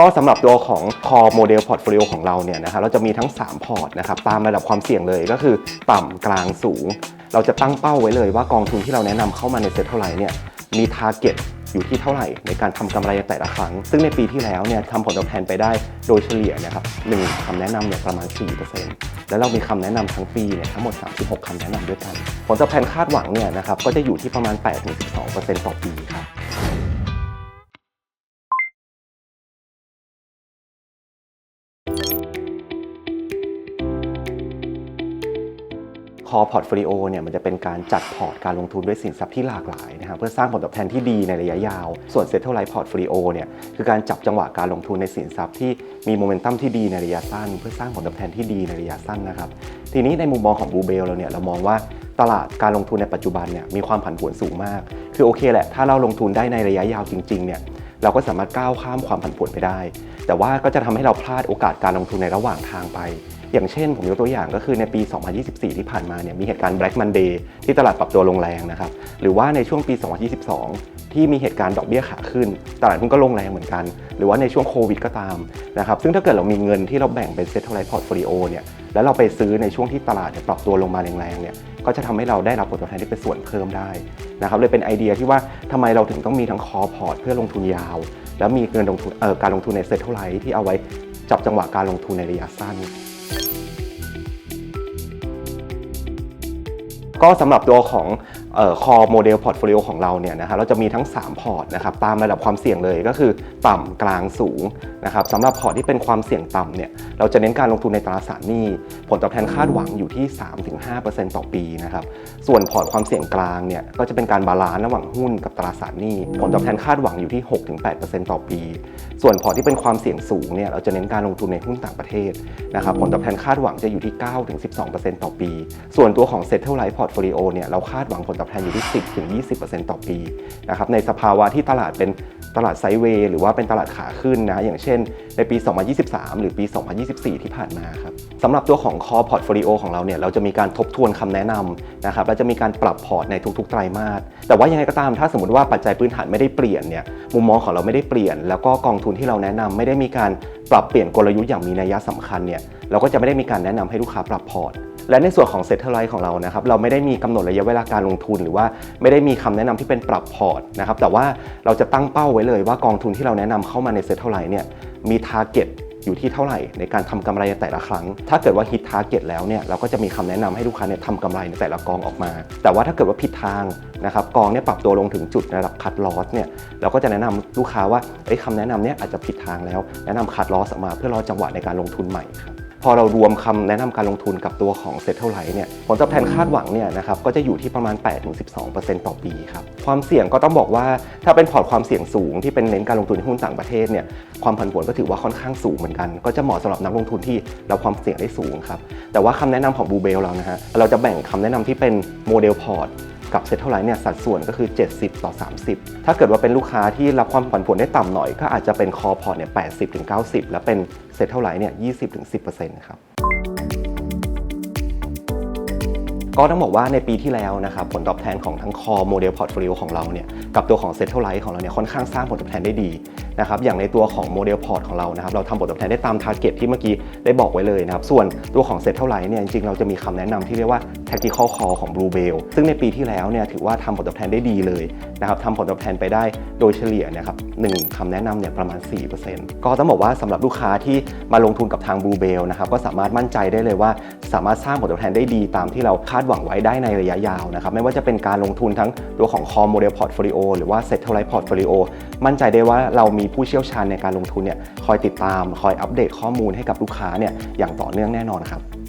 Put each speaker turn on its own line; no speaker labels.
ก็สำหรับตัวของ core model portfolio ของเราเนี่ยนะครับเราจะมีทั้ง 3 พอร์ตนะครับตามระดับความเสี่ยงเลยก็คือต่ำกลางสูง เราจะตั้งเป้าไว้เลยว่ากองทุนที่เราแนะนำเข้ามาในเซ็ตเท่าไหร่เนี่ยมี target อยู่ที่เท่าไหร่ในการทำกำไรแต่ละครั้ง ซึ่งในปีที่แล้วเนี่ยทำผลตอบแทนไปได้โดยเฉลี่ยนะครับหนึ่งคำแนะนำเนี่ยประมาณ 4%แล้วเรามีคำแนะนำทั้งปีเนี่ยทั้งหมด 36คำแนะนำด้วยกัน ผลตอบแทนคาดหวังเนี่ยนะครับก็จะอยู่ที่ประมาณ 8-12%ต่อปีครับ คอพอร์ตโฟลิโอเนี่ยมันจะเป็นการจัดพอร์ตการลงทุนด้วยสินทรัพย์ที่หลากหลายนะครับเพื่อสร้างผลตอบแทนที่ดีในระยะยาว ส่วนเซ็ตเท l ไลท์พอร์ตโฟลิโอเนี่ยคือการจับจังหวะการลงทุนในสินทรัพย์ที่มีโมเมนตัมที่ดีในระยะสั้น เพื่อสร้างผลตอบแทนที่ดีในระยะสั้นนะครับทีนี้ในมุมมองของบูเบลเราเนี่ยเรามองว่าตลาดการลงทุนในปัจจุบันเนี่ยมีความผันผวนสูงมาก คือโอเคแหละถ้าเราลงทุนได้ในระยะยาวจริงๆเนี่ย เราก็สามารถก้าวข้ามความผันผวนไปได้ แต่ว่าก็จะทำให้เราพลาดโอกาสการลงทุนในระหว่างทางไป อย่างเช่น ผมยกตัวอย่างก็คือในปี 2024 ที่ผ่านมาเนี่ยมีเหตุการณ์ Black Monday ที่ตลาดปรับตัวลงแรงนะครับ หรือว่าในช่วงปี 2022 ที่มีเหตุการณ์ดอกเบี้ยขาขึ้น ตลาดหุ้นก็ลงแรงเหมือนกัน หรือว่าในช่วงโควิดก็ตามนะครับ ซึ่งถ้าเกิดเรามีเงินที่เราแบ่งเป็นเซ็ตเท่าไรพอร์ตโฟลิโอเนี่ย แล้วเราไปซื้อในช่วงที่ตลาดปรับตัวลงมาแรงๆเนี่ย ก็จะทำให้เราได้รับผลตอบแทนที่เป็นส่วนเพิ่มได้ นะครับเลยเป็นไอเดียที่ว่าทำไมเราถึงต้องมีทั้งคอพอร์ตเพื่อลงทุนยาว แล้วมีเงินลงทุนการลงทุนในเซ็ตเท่าไรที่เอาไว้จับจังหวะการลงทุนในระยะสั้น ก็สำหรับตัวของ คอโมเดลพอร์ตโฟลิโอของเราเนี่ยนะครับเราจะมีทั้ง 3 พอร์ตนะครับตามระดับความเสี่ยงเลยก็คือต่ำกลางสูงนะครับสำหรับพอร์ตที่เป็นความเสี่ยงต่ำเนี่ยเราจะเน้นการลงทุนในตราสารหนี้ ผลตอบแทนคาดหวังอยู่ที่ 3-5%ต่อปีนะครับส่วนพอร์ตความเสี่ยงกลางเนี่ยก็จะเป็นการบาลานซ์ระหว่างหุ้นกับตราสารหนี้ ผลตอบแทนคาดหวังอยู่ที่ 6-8%ต่อปี ส่วนพอร์ตที่เป็นความเสี่ยงสูงเนี่ยเราจะเน้นการลงทุนในหุ้นต่างประเทศนะครับผลตอบแทนคาดหวังจะอยู่ที่ 9-12%ต่อปี ส่วนตัวของ Settle Life Portfolio เนี่ยเราคาดหวังผลตอบแทนอยู่ที่ 10-20%ต่อปีนะครับในสภาวะที่ตลาดเป็นตลาดไซด์เวย์หรือว่าเป็นตลาดขาขึ้นนะอย่างเช่น ในปี 2023 หรือปี 2024 ที่ผ่านมาครับสำหรับตัวของ Core Portfolio ของเราเนี่ยเราจะมีการทบทวนคำแนะนำนะครับและจะมีการปรับพอร์ตในทุกๆ ไตรมาสแต่ว่ายังไงก็ตามถ้าสมมติว่าปัจจัยพื้นฐานไม่ได้เปลี่ยนเนี่ยมุมมองของเราไม่ได้เปลี่ยน แล้วก็กองทุนที่เราแนะนำไม่ได้มีการปรับเปลี่ยนกลยุทธ์อย่างมีนัยสำคัญเนี่ยเราก็จะไม่ได้มีการแนะนำให้ลูกค้าปรับพอร์ต และในส่วนของเซ็ตเทอร์ไลท์ของเรานะครับเราไม่ได้มีกำหนดระยะเวลาการลงทุน หรือว่าไม่ได้มีคำแนะนำที่เป็นปรับพอร์ตนะครับแต่ว่าเราจะตั้งเป้าไว้เลยว่ากองทุนที่เราแนะนำเข้ามาในเซ็ตเทอร์ไลท์เนี่ยมีทาร์เก็ตอยู่ที่เท่าไหร่ในการทำกำไรแต่ละครั้ง ถ้าเกิดว่าฮิตทาร์เก็ตแล้วเนี่ยเราก็จะมีคำแนะนำให้ลูกค้าเนี่ยทำกำไรในแต่ละกองออกมา แต่ว่าถ้าเกิดว่าผิดทางนะครับกองเนี่ยปรับตัวลงถึงจุดระดับคัดลอสเนี่ยเราก็จะแนะนำลูกค้าว่าเอ้คำแนะนำเนี่ยอาจจะผิดทางแล้ว แนะนำคัดลอสออกมาเพื่อรอจังหวะในการลงทุนใหม่ครับ พอเรารวมคำแนะนำการลงทุนกับตัวของ Settle Life เนี่ยผลตอบแทนคาดหวังเนี่ยนะครับก็จะอยู่ที่ประมาณ 8-12%ต่อปีครับความเสี่ยงก็ต้องบอกว่าถ้าเป็นพอร์ตความเสี่ยงสูงที่เป็นเน้นการลงทุนในหุ้นต่างประเทศเนี่ยความผันผวนก็ถือว่าค่อนข้างสูงเหมือนกัน ก็จะเหมาะสำหรับนักลงทุนที่รับความเสี่ยงได้สูงครับแต่ว่าคำแนะนำของบูเบลเรานะฮะเราจะแบ่งคำแนะนำที่เป็นโมเดลพอร์ต กับเซ็ตเท่าไหร่เนี่ยสัดส่วนก็คือ 70 ต่อ 30 ถ้าเกิดว่าเป็นลูกค้าที่รับความผันผวนได้ต่ำหน่อย ก็อาจจะเป็นคอพอร์ตเนี่ย80ถึง90แล้วเป็นเซ็ตเท่าไหร่เนี่ย20ถึง10%ครับ ก็ต้องบอกว่าในปีที่แล้วนะครับผลตอบแทนของทั้งคอโมเดลพอร์ตโฟลิโอของเราเนี่ยกับตัวของเซ็ตเท่าไลท์ของเราเนี่ยค่อนข้างสร้างผลตอบแทนได้ดีนะครับอย่างในตัวของโมเดลพอร์ตของเรานะครับเราทำผลตอบแทนได้ตามทาร์เก็ตที่เมื่อกี้ได้บอกไว้เลยนะครับส่วนตัวของเซ็ตเท่าไลท์เนี่ยจริงๆเราจะมีคำแนะนำที่เรียกว่า tactical call ของ Blue Bell ซึ่งในปีที่แล้วเนี่ยถือว่าทำผลตอบแทนได้ดีเลยนะครับทำผลตอบแทนไปได้โดยเฉลี่ยนะครับหนึ่งคำแนะนำเนี่ยประมาณ 4%ก็ต้องบอกว่าสำหรับลูกค้าที่มาลงทุนกับทาง Blue Bell นะครับก็สามารถมั่นใจได้เลยว่า สามารถสร้างผลตอบแทนได้ดีตามที่เราคาดหวังไว้ได้ในระยะยาวนะครับไม่ว่าจะเป็นการลงทุนทั้งตัวของ Core Model Portfolio หรือว่า Settle Life Portfolio มั่นใจได้ว่าเรามีผู้เชี่ยวชาญในการลงทุนเนี่ยคอยติดตาม คอยอัปเดตข้อมูลให้กับลูกค้าเนี่ยอย่างต่อเนื่องแน่นอนครับ